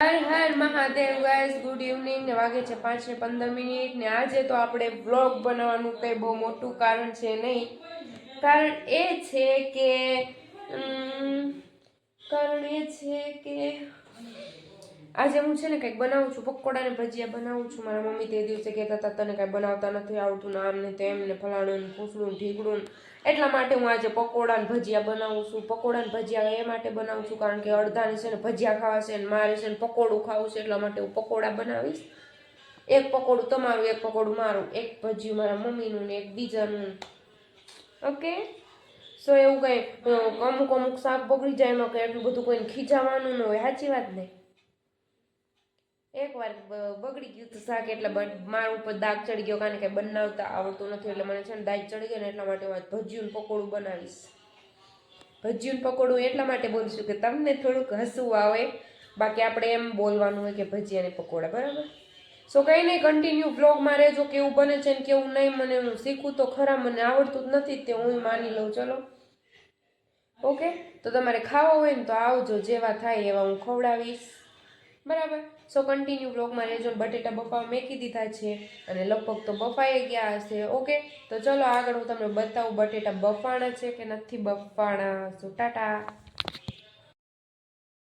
Har Har Mahadev guys good evening ને વાગે છે પાંચ ને પંદર મિનિટ ને આજે તો આપણે બ્લોગ બનાવવાનું કંઈ બહુ મોટું કારણ છે નહીં. કારણ એ છે કે કારણ એ છે કે આજે હું છે ને કંઈક બનાવું છું પકોડા ને ભજીયા બનાવું છું. મારા મમ્મી તે દિવસે કહેતા હતા, તને કાંઈ બનાવતા નથી આવડતું ને આમ ને તેમ ને ફલાણું ને ફૂસડું ને. ઢીકડું એટલા માટે હું આજે પકોડા ને ભજીયા બનાવું છું. પકોડા ને ભજીયા એ માટે બનાવું છું કારણ કે અડધાને છે ને ભજીયા ખાવા છે ને મારે છે ને પકોડું ખાવું છે, એટલા માટે હું પકોડા બનાવીશ. એક પકોડું તમારું, એક પકોડું મારું, એક ભજીયું મારા મમ્મીનું ને એક બીજાનું. ઓકે? સો એવું કંઈ, અમુક અમુક શાક બગડી જાય, એમાં કંઈ એટલું બધું કોઈને ખીજાવાનું ન હોય. સાચી વાત નહીં એકવાર બગડી ગયું હતું શાક, એટલે મારા ઉપર દાગ ચડી ગયો, કારણ કે બનાવતા આવડતું નથી, એટલે મને છે ને દાગ ચડી ગયો ને એટલા માટે હું ભજીયું પકોડું બનાવીશ. ભજીયું પકોડું એટલા માટે બોલીશું કે તમને થોડુંક હસવું આવે, બાકી આપણે એમ બોલવાનું હોય કે ભજીયા અને પકોડા, બરાબર? સો કંઈ નહીં કન્ટિન્યુ બ્લોગમાં રહેજો, કેવું બને છે ને કેવું નહીં, મને હું શીખું તો ખરા, મને આવડતું જ નથી, તે હું માની લઉં, ચલો. ઓકે તો તમારે ખાવા હોય ને તો આવજો, જેવા થાય એવા હું ખવડાવીશ. બરાબર? સો કન્ટિન્યુ બ્લોગમાં રહેજો. બટેટા બફાવા મેકી દીધા છે અને લગભગ તો બફાઈ ગયા હશે. ઓકે તો ચલો આગળ હું તમને બતાવું બટેટા બફાણા છે કે નથી બફાણા. સો ટાટા.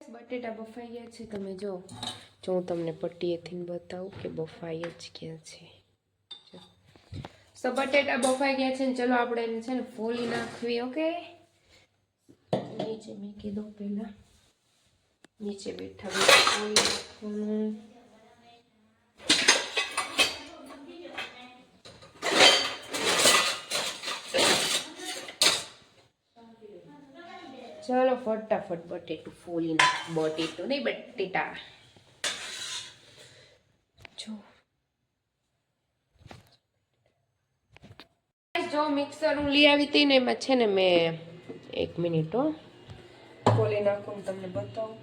બટેટા બફાઈ ગયા છે. તમે જો જો હું તમને પટ્ટીએથી બતાવું કે બફાઈ જ ગયા છે. સો બટેટા બફાઈ ગયા છે ને ચલો આપણે એને છે ને ફોલી નાખવી ઓકે નીચે મૂકી દઉં પહેલા. નીચે બેઠા બેઠા ચાલો ફટાફટ બટેટું ફોલી નાખ બટેટું નહીં, બટેટા. જો. જો મિક્સર હું લઈ આવી હતી ને એમાં છે ને મેં એક મિનિટ, હો. ખોલી નાખું તમને બતાવું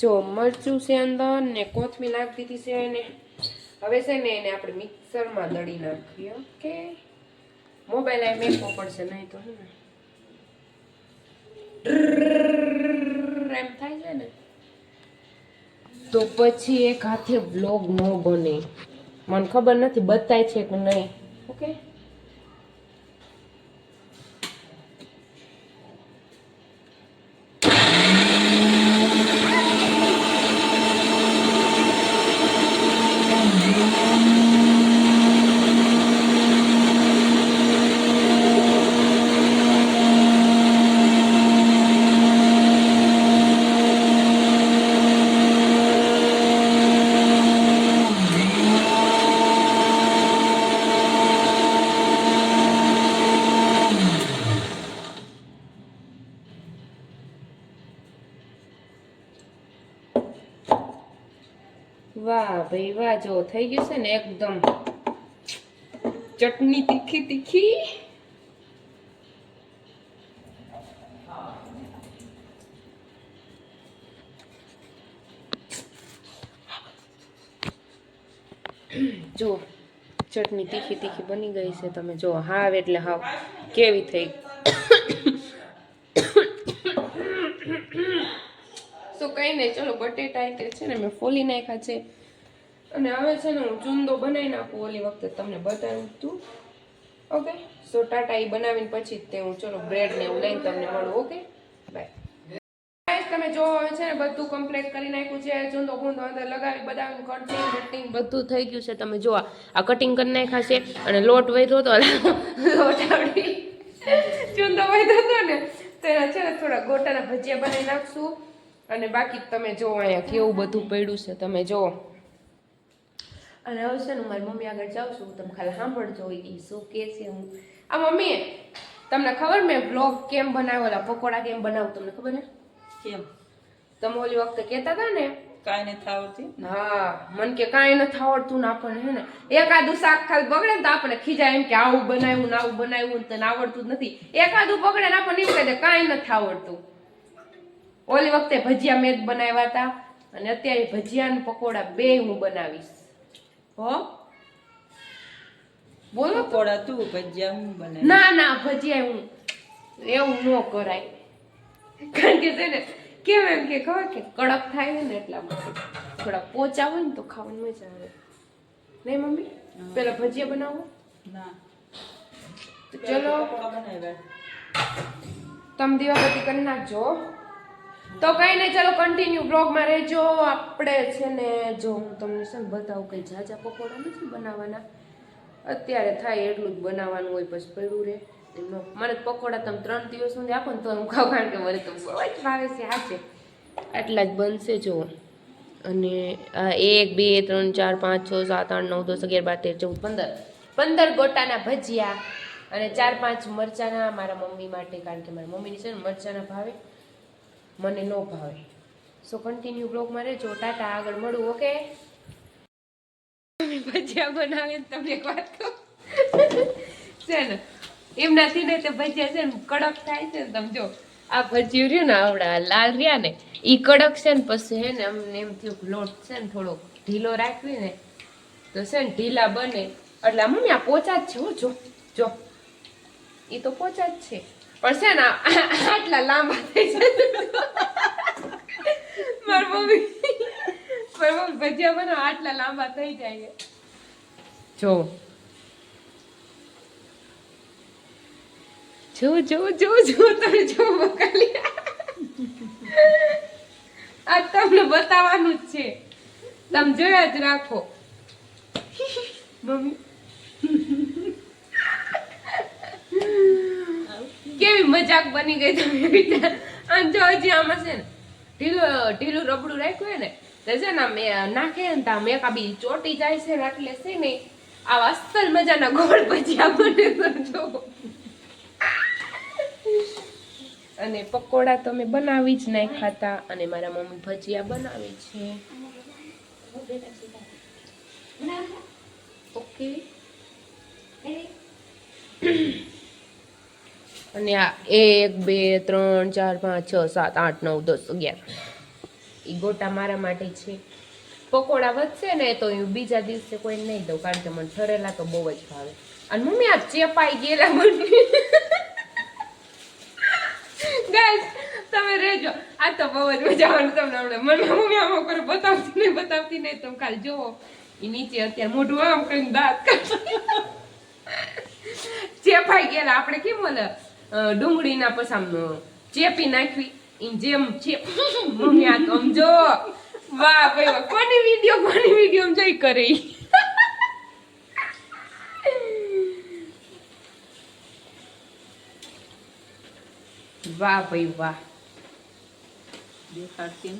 જો મરચું છે અંદર ને કોથમી નાખી દીધી છે એને. હવે છે ને એને આપણે મિક્સરમાં દળી નાખીએ, ઓકે? મોબાઈલ આ મેકવો પડશે, નહીં તો હું એમ થાય છે ને. તો પછી એક હાથે બ્લોગ ન બને. મને ખબર નથી, બતાય છે કે નહીં, ઓકે? વાહ ભાઈ, વાહ, જો થઈ ગયું છે ને એકદમ. ચટણી તીખી તીખી. જો, ચટણી તીખી તીખી બની ગઈ છે તમે જો, હાવ એટલે હાવ. કેવી થઈ? તો કંઈ નહીં ચલો, બટેટા તે છે ને મેં ફોલી નાખ્યા છે. અને હવે છે ને હું ચૂંદો બનાવી નાખું ઓલી વખતે તમને બતાવ્યું હતું ઓકે? સો ટાટા એ બનાવીને પછી તે હું, ચલો બ્રેડ ને એવું લઈને તમને મળું, ઓકે? બાય તમે જો હવે છે ને બધું કમ્પ્લીટ કરી નાખ્યું છે. ચૂંદો ગુંદો અંદર લગાવી, બદામ કટિંગ કટિંગ બધું થઈ ગયું છે. તમે જો આ કટિંગ કરી નાખ્યા છે અને લોટ વધ્યો તો લોટ આવડી. ચૂંદો વધ્યો હતો ને તેના છે ને થોડા ગોટાના ભજીયા બનાવી નાખશું. અને બાકી તમે જો અહીંયા કેવું બધું પડ્યું છે તમે જો. અને હવે છે ને મારી મમ્મી આગળ જાઉં છું તમે ખાલી સાંભળજો એ શું કે છે હું. આ મમ્મી તમને ખબર મેં બ્લોગ કેમ બનાવેલા પકોડા કેમ બનાવું તમને ખબર ને કેમ? તમે ઓલી વખતે કહેતા હતા ને? કાંઈ નથી આવડતી હા મન કે કાંઈ નથી આવડતું ને આપણને હે ને? એકાદું શાક ખાલી બગડે ને તો આપણે ખીજાય એમ કે આવું બનાવ્યું ને આવું બનાવ્યું ને તને આવડતું જ નથી. એકાદું બગડે ને આપણને એમ કહે કાંઈ નથી આવડતું. ઓલી વખતે ભજીયા મેં જ બનાવ્યા હતા. અને અત્યારે ભજીયા ને પકોડા બે હું બનાવીશ. હો? બોલો. પકોડા તું ભજીયા હું બનાવી ના ના ભજીયા હું. એવું ન કરાય. કારણ કે છે ને કેમ એમ કે ખબર કે કડક થાય ને એટલા માટે. થોડા પોચા હોય ને તો ખાવાની મજા આવે. નહીં મમ્મી? પેલા ભજીયા બનાવો. ના. ચલો. તમે દીવાબત્તી કરી નાખજો. તો કઈ નહીં ચાલો કન્ટિન્યુ બ્લોગમાં રહેજો. આપણે છે ને, જો હું તમને છે ને બતાવું કે જાજા પકોડા નથી બનાવવાના અત્યારે થાય એટલું જ બનાવવાનું હોય, પછી પડ્યું રહે એમનો, મને પકોડા તમે ત્રણ દિવસ સુધી આપો ને તો હું ખાવ કારણ કે મને તો બહુ જ ભાવે છે આ છે. આટલા જ બનશે જો અને આ એક, બે, ત્રણ, ચાર, પાંચ, છ, સાત, આઠ, નવ, દસ, અગિયાર, બાર, તેર, ચૌદ, પંદર. પંદર ગોટાના ભજીયા અને ચાર, પાંચ મરચાના મારા મમ્મી માટે, કારણ કે મારા મમ્મીની છે ને મરચાના ભાવે. મને ન ભાવે. સો કન્ટિન્યુ બ્લોગમાં રહેજો. ટાટા આગળ મળું ઓકે ભજીયા બનાવે તમને વાત છે ને એમનાથી ને તે ભજીયા છે ને કડક થાય છે ને તમે જો. આ ભજીયું રહ્યું ને આવડા લાલ રહ્યા ને એ કડક છે ને પછી હે ને અમને એમ થયું લોટ છે ને થોડોક ઢીલો રાખવી ને, તો છે ને ઢીલા બને. એટલે મમ્મી આ પોચા જ છે હો, જો જો. એ તો પોચા જ છે. પણ છે ને આટલા લાંબા થઈ જાય મારી મમ્મી મારી મમ્મી ભજીયા બનાવો આટલા લાંબા થઈ જાય. જો જો જો જો જો તમે જો બકાલી આ તમને બતાવવાનું જ છે તમે જોયા જ રાખો મમ્મી કેવી મજાક બની ગઈ તમે વિચાર. અને જો હજી આમાં છે ને ઢીલું ઢીલું રબડું રાખ્યું હોય ને તો છે ને મેં નાખે ને તો મેં બી ચોટી જાય છે ને એટલે છે ને આવા અસલ મજાના ગોળ ભજીયા આપણને જો અને પકોડા તો મેં બનાવી જ નહીં ખાતા અને મારા મમ્મી ભજીયા બનાવે છે. ઓકે. અને આ એક, બે, ત્રણ, ચાર, પાંચ, છ, સાત, આઠ, નવ, દસ, અગિયાર. એ ગોટા મારા માટે છે. પકોડા વધશે ને તો હું બીજા દિવસે કોઈ નહીં દઉં, કારણ કે મને ઠરેલા તો બહુ જ ભાવે. અને મમ્મી આ ચેપાઈ ગયેલા મને. તમે રહેજો. આ તો બહુ જ મજા આવે તમને હમણાં મને મમ્મી આમ કરે, બતાવતી નહીં બતાવતી નહીં. તમે ખાલી જોવો એ નીચે અત્યારે મોઢું આમ કરીને દાંત કાઢે. ચેપાઈ ગયેલા. આપણે કેમ ઓલે ડુંગળીના પછી આમ ચેપી નાખવી. ઈ જેમ છે મમ્મી આ સમજો વાહ ભાઈ વાહ. કોની વીડિયો કોની વીડિયો જોઈ કરે વાહ ભાઈ વાહ. દેખાડતી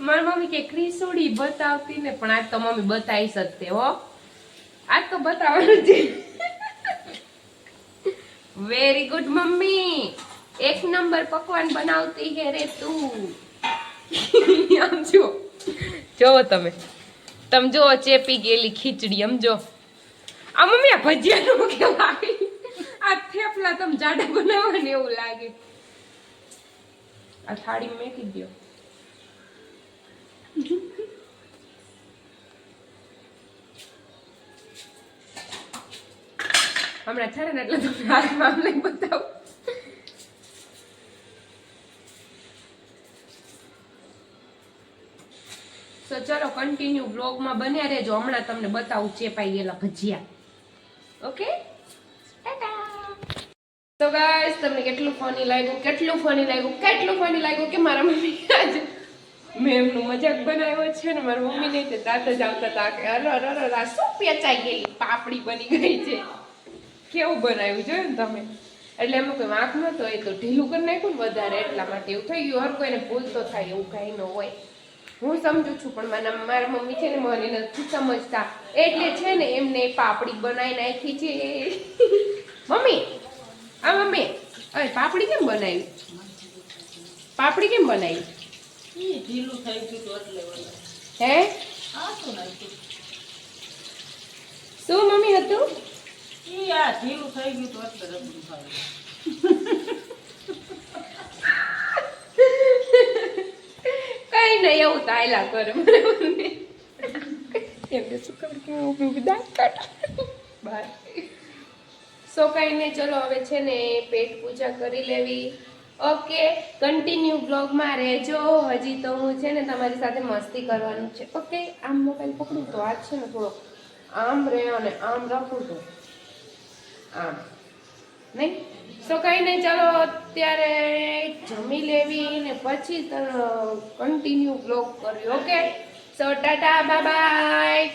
મારી મમ્મી કે ક્રિસુડી બતાવતી ને પણ આજ તો મમ્મી બતાવી શકતે હો. આજ તો બતાવવાનું છે. Very good mummy. એક નંબર પકવાન બનાવતી હે રે તું. આમ જો જોવો તમે. તમે જુઓ, ચેપી ગયેલી ખીચડી. આમ જો આ મમ્મી, આ ભજીયાનું કેવું લાગે આ થેપલા તમે જાડા બનાવવાને એવું લાગે. આ થાળી મેકી દો હમણાં છે ને એટલે તમને આમ લઈ બતાવું તો ચલો કન્ટિન્યુ બ્લોગમાં બન્યા રહેજો. હમણાં તમને બતાવું ચેપાઈ ગયેલા ભજીયા. ઓકે તો ગાઈસ તમને કેટલું ફની લાગ્યું? કેટલું ફની લાગ્યું? કેટલું ફની લાગ્યું કે મારા મમ્મી આજે મેં એમનું મજાક બનાવ્યો છે ને? મારા મમ્મીને તે દાંત જ આવતા હતા કે અરે અરે આ શું પેચાઈ ગયેલી? પાપડી બની ગઈ છે. કેવું બનાવ્યું જોયું ને તમે? એટલે એમાં કોઈ વાંક નતો એ તો ઢીલું કરી નાખ્યું ને વધારે એટલા માટે. એવું થઈ ગયું હર કોઈને ભૂલ તો થાય એવું કાંઈ ન હોય. હું સમજુ છું પણ મને મારા મમ્મી છે ને મને નથી સમજતા. એટલે છે ને એમને પાપડી બનાવી નાખી છે. મમ્મી આ મમ્મી અરે પાપડી કેમ બનાવી? પાપડી કેમ બનાવી? ઢીલું થઈ ગયું. હે? શું મમ્મી હતું? ઈ આ થઈ ગયું તો કઈ નહીં એવું તાયલા કરે બરાબર ને એમને શું ખબર કે બહાર સો કાંઈ નહીં ચલો હવે છે ને પેટ પૂજા કરી લેવી. ઓકે કન્ટિન્યુ બ્લોગમાં રહેજો. હજી તો હું છે ને તમારી સાથે મસ્તી કરવાનું છે. ઓકે, આમ મોબાઈલ પકડું તો આજ છે ને થોડો આમ રહે અને આમ રાખું તો. આમ. નહીં? તો કંઈ નહીં, ચાલો અત્યારે જમી લેવી ને પછી કન્ટિન્યુ બ્લોક કર્યો ઓકે સો ટાટા બાય